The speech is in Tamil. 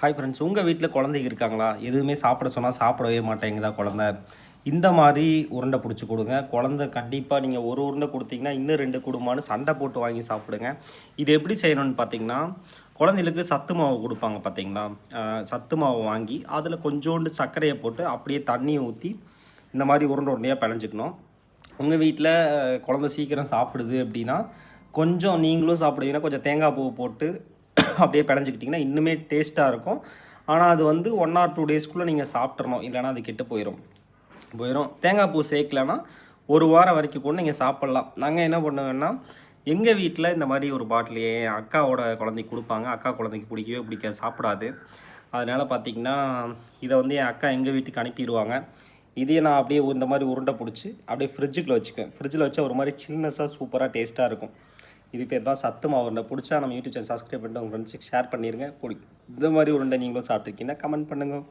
ஹாய் ஃப்ரெண்ட்ஸ் உங்கள் வீட்டில் குழந்தைங்க இருக்காங்களா? எதுவுமே சாப்பிட சொன்னால் சாப்பிடவே மாட்டேங்குதா குழந்த? இந்த மாதிரி உருண்டை பிடிச்சி கொடுங்க. குழந்த கண்டிப்பாக நீங்கள் ஒரு உருண்டை கொடுத்தீங்கன்னா இன்னும் ரெண்டு குடும்பம்னு சண்டை போட்டு வாங்கி சாப்பிடுங்க. இது எப்படி செய்யணும்னு பார்த்தீங்கன்னா குழந்தைகளுக்கு சத்து மாவு கொடுப்பாங்க பார்த்தீங்களா சத்து மாவு வாங்கி அதில் கொஞ்சோண்டு சர்க்கரையை போட்டு அப்படியே தண்ணியை ஊற்றி இந்த மாதிரி உருண்டை உருண்டையாக பிணைஞ்சிக்கணும். உங்கள் வீட்டில் குழந்தை சீக்கிரம் சாப்பிடுது அப்படின்னா கொஞ்சம் நீங்களும் சாப்பிடுவீங்கன்னா கொஞ்சம் தேங்காய் பூ போட்டு அப்படியே பிணைஞ்சிக்கிட்டிங்கன்னா இன்னுமே டேஸ்ட்டாக இருக்கும். ஆனால் அது வந்து ஒன் ஆர் டூ டேஸ்க்குள்ளே நீங்கள் சாப்பிட்றணும் இல்லைன்னா அது கெட்டு போயிடும் போயிடும் தேங்காய் பூ சேர்க்கலன்னா ஒரு வாரம் வரைக்கும் கூட நீங்கள் சாப்பிட்லாம். நாங்கள் என்ன பண்ணுவேன்னா எங்கள் வீட்டில் இந்த மாதிரி ஒரு பாட்டில் என் அக்காவோட குழந்தைக்கு கொடுப்பாங்க. அக்கா குழந்தைக்கு பிடிக்கவே பிடிக்க சாப்பிடாது. அதனால் பார்த்தீங்கன்னா இதை வந்து என் அக்கா எங்கள் வீட்டுக்கு அனுப்பிடுவாங்க. இதையே நான் அப்படியே இந்த மாதிரி உருண்டை பிடிச்சி அப்படியே ஃப்ரிட்ஜுக்குள்ள வச்சுக்குவேன். ஃப்ரிட்ஜில் வச்சா ஒரு மாதிரி சில்னஸாக சூப்பராக டேஸ்ட்டாக இருக்கும். இது பேர் தான் சத்து மாவு உருண்டை பிடிச்சா நம்ம யூடியூப் சேனல் சப்ஸ்கிரைப் பண்ணிட்டு உங்கள் ஃப்ரெண்ட்ஸுக்கு ஷேர் பண்ணிடுங்க பிடிக்கும். இந்த மாதிரி உருண்டை நீங்களும் சாப்பிட்ருக்கீங்கன்னா கமெண்ட் பண்ணுங்கள்